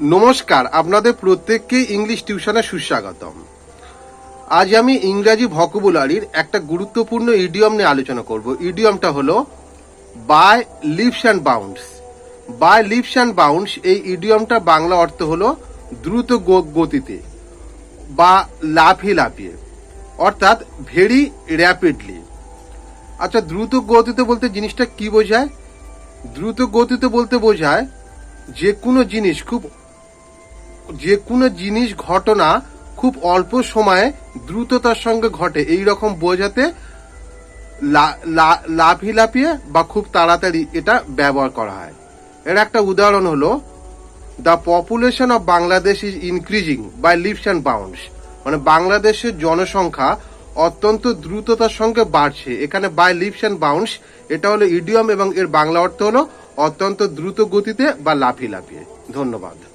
নমস্কার, আপনাদের প্রত্যেককে ইংলিশ টিউশনে সুস্বাগতম। আজ আমি ইংরাজি ভকুবুলারির একটা গুরুত্বপূর্ণ ইডিয়ম নিয়ে আলোচনা করব। ইডিয়মটা হলো by leaps and bounds by leaps and bounds এই ইডিয়মটা বাংলা অর্থ হলো, দ্রুত গতিতে বা লাফিয়ে লাফিয়ে, অর্থাৎ ভেরি র্যাপিডলি আচ্ছা দ্রুত গতিতে বলতে জিনিসটা কি বোঝায়? দ্রুত গতিতে বলতে বোঝায় যে কোনো জিনিস খুব যে কোনো জিনিস, ঘটনা খুব অল্প সময়ে দ্রুততার সঙ্গে ঘটে। এই রকম বোঝাতে লা- লা- লাফিয়ে বা খুব তাড়াতাড়ি এটা ব্যবহার করা হয়। এর একটা উদাহরণ হলো the population of Bangladesh is increasing by leaps and bounds মানে বাংলাদেশের জনসংখ্যা অত্যন্ত দ্রুততার সঙ্গে বাড়ছে। এখানে বাই লিপস অ্যান্ড বাউন্ডস এটা হলো ইডিয়ম এবং এর বাংলা অর্থ হলো অত্যন্ত দ্রুত গতিতে বা লাফিয়ে লাফিয়ে। ধন্যবাদ।